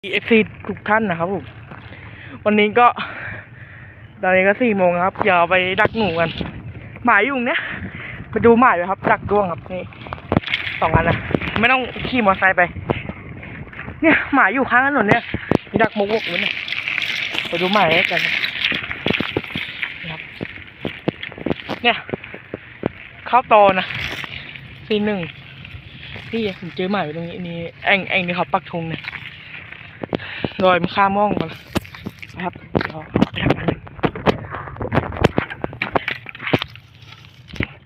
เอฟซีทุกท่านนะครับผมวันนี้ก็ ตอนนี้ก็สี่โมงครับอย่าไปดักหนูกัน หมายอยู่ตรงเนี้ยไปดูหมายไว้ครับ ดักด้วงครับนี่สองอันนะไม่ต้องขี่มอเตอร์ไซค์ไป เนี่ยหมายอยู่ข้างถนนเนี่ยมีดักมุกวกเลยเนี่ยไปดูหมายแล้วกันนะครับเนี่ยเข้าตอนะซีหนึ่งพี่ผมเจอหมายไว้ตรงนี้นี่แองแองนี่เขาปักธงเนี่ย โดยมันข้ามม่องกันนะครับเราไปทำอันหนึ่ง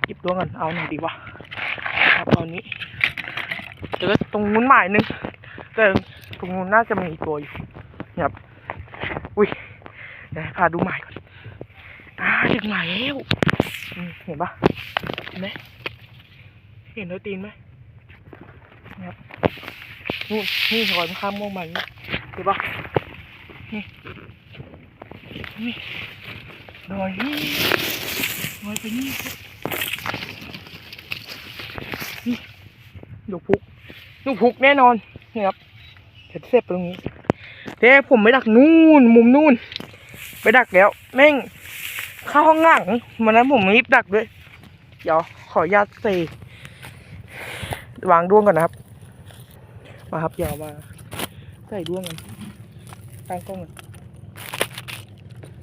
หยิบตัวกันเอาหน่อยดีวะครับตอนนี้เดี๋ยวก็ตรงนู้นหมายหนึงแต่ตรงนู้นน่าจะมีตัวอยู่นี่ยครับอุ้ยเดี๋ยวพาดูหมายก่อนอ่าถึงหมายแล้วเห็นปะเห็นไหมเห็นตัวตีนไหมนี่ครับ นู่นนี่รอยข้ามม่วงมาอย่างนี้เห็นปะนี่นี่ลอยนี่ลอยไปนี่นี่ลูกพุกลูกพุกแน่นอนนี่ครับเสร็จเสร็จตรงนี้แต่ผมไปดักนู่นมุมนู่น ไปดักแล้ว แม่งเข้าห้องหลังวันนั้นผมรีบดักด้วย เดี๋ยวขออนุญาตเซวางด้วงก่อนนะครับ มาครับเดี๋ยวมาใส่ด้วงกันตั้งกล้องกัน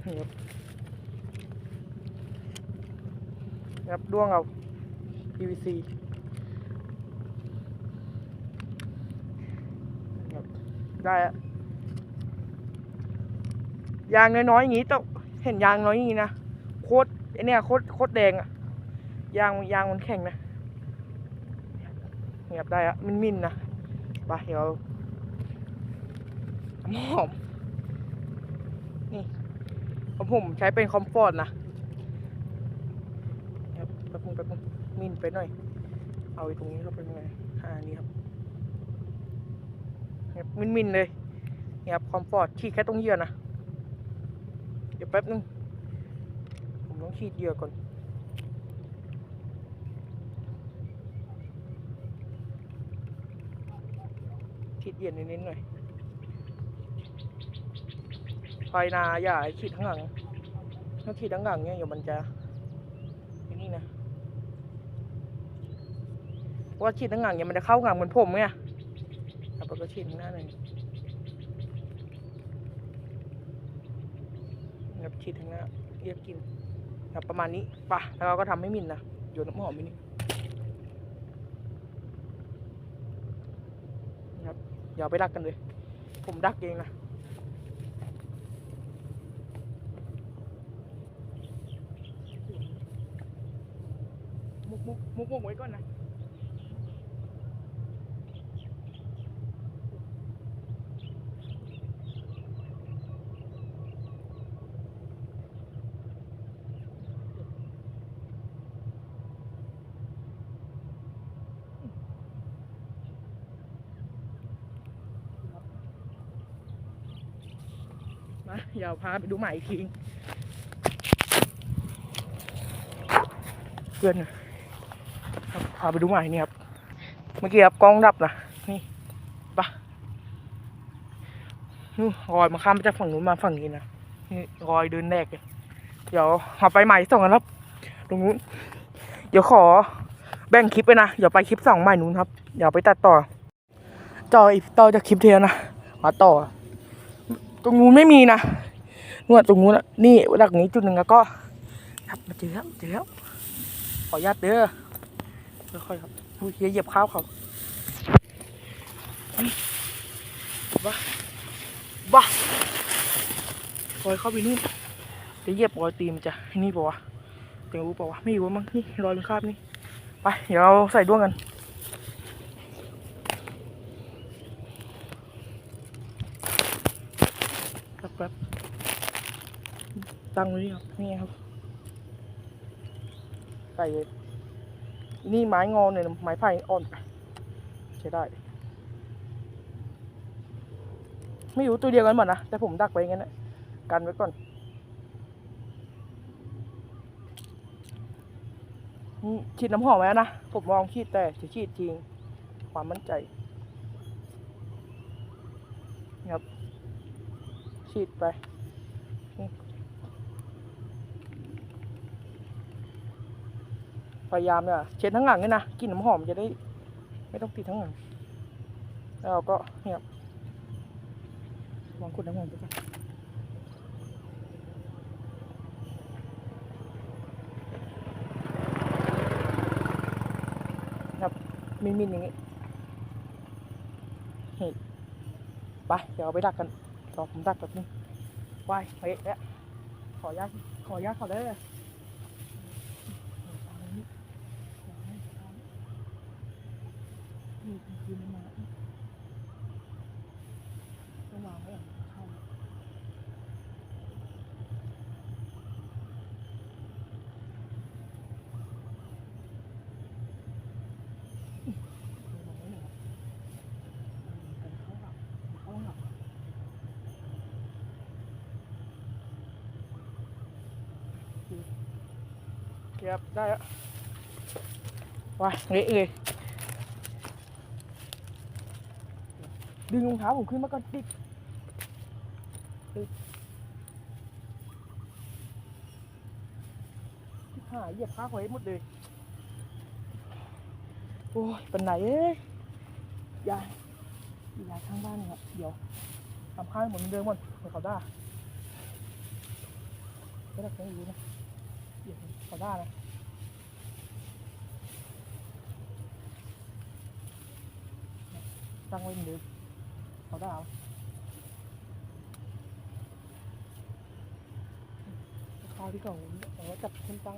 ครับครับด้วงเอา PVC ครับได้อะยางน้อยๆอย่างนี้ต้องเห็นยางน้อยอย่างนี้นะโคตรไอเนี่ยโคตรโคตรแดงอะยางยางมันแข็งนะนี่ครับได้อะมันมินนะ ไปเดี๋ยวหอมนี่ของผมใช้เป็นคอมฟอร์ตนะครับแป๊บนึงแป๊บนึงมินไปหน่อย เอาไอ้ตรงนี้เข้าไปยังไงอ่านี่ครับเนี่ยมินมินเลยนี่ครับคอมฟอร์ตฉีดแค่ตรงเหยื่อนะ เดี๋ยวแป๊บนึง ผมต้องฉีดเหยื่อก่อน ฉีดเยื่อนิดหน่อยไฟนาอย่าให้ขีดทั้างหลัง ถ้าขีดทั้างหลังเนี่ยเดี๋ยวมันจะนี่นะว่าขีดทั้างหลังเนี่ยมันจะเข้าหลังเหมือนผมไงแล้วก็ฉีดข้างหน้าหน่อยครับฉีดทั้างหน้าเรียกกินครับประมาณนี้ป่ะแล้วเราก็ทำให้มินนะโยนน้ำหอมไปนี่ครับ อย่าไปดักกันเลย ผมดักเองนะมุกมุกมุกมุกไว้ก่อนนะ มาเดี๋ยวพาไปดูใหม่อีกทีเพื่อนครับพาไปดูใหม่นี่ครับ เมื่อกี้ครับกล้องดับนะนี่ปะนู่นรอยมาข้ามไปจากฝั่งนู้นมาฝั่งนี้นะนี่รอยเดินแรกเลยเดี๋ยวเอาไปใหม่สองกันครับตรงนู้นเดี๋ยวขอแบ่งคลิปไปนะเดี๋ยวไปคลิปสองใหม่นู้นครับเดี๋ยวไปตัดต่อ ต่ออีกต่อจากคลิปเทียนะมาต่อ ตรงนู้นไม่มีนะนวดตรงนู้นอะนี่ดักนี้จุดหนึ่งแล้วก็ ครับมาเจอแล้วเจอแล้วขออนุญาตเด้อค่อยๆครับอุ้ยเหยียบข้าวเขาบ้าบ้าลอยเข้าไปนู่นจะเหยียบรอยตีมจะนี่ปะวะเดี๋ยวรู้ปะวะไม่รู้มั้งนี่รอยเป็นคราบนี่ไปเดี๋ยวเราใส่ด้วงกัน แป๊บแป๊บ ตั้งไว้นี่ครับนี่ครับใส่นี่ไม้งอเนี่ยไม้ไผ่อ่อนใช้ได้ ไม่รู้ตัวเดียวกันหมดนะ แต่ผมดักไว้งั้นนะกันไว้ก่อนฉีดน้ำหอมไว้แล้วนะ ผมลองฉีดแต่จะฉีดจริง ความมั่นใจครับฉีดไปนี่ พยายามเนี่ยเช็ดทั้งหลังเลยนะกลิ่นน้ำหอมจะได้ ไม่ต้องติดทั้งหลังแล้วก็เนี่ยวางขวดน้ำหอมไปก่อนครับมินมินอย่างนี้เห็นไปเดี๋ยวเอาไปดักกันรอผมดักแบบนึงไปเฮ้ยเนี่ยขออนุญาตขออนุญาตเขาได้เลย นี่คือมันมาต้องวางไดึงรองเท้าผมขึ้นมาก่อนติดติดหายเหยียบขาหอยหมดเลย โอ้ยเป็นไหนเอ้ยยายยายข้างบ้านเนี่ยครับเดี๋ยวทำข้าวให้หมดเหมือนเดิมหมดเดี๋ยวเขาด่าไม่ได้แค่นี้นะเดี๋ยวเขาได้นะตั้งไว้เหมือนเดิม เขาได้เอข้าวที่เขาเอาไว้จับขึ้นตั้ง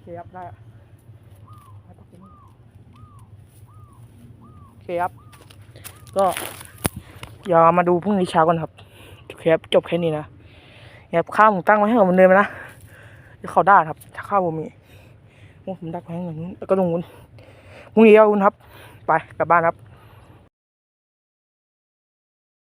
เคครับได้อะให้ปักตรงนี้โอเคครับ ก็อย่ามาดูพรุ่งนี้เช้ากันครับโอเคครับจบแค่นี้นะเนี่ยข้าวผมตั้งไว้ให้ผมเดินไปนะเดี๋ยวเขาด่าครับ ถ้าข้าวผมมีผมดักไว้ให้หนึ่งแล้วก็ตรงนู้นพรุ่งนี้เอาคุณครับ ไปกลับบ้านครับ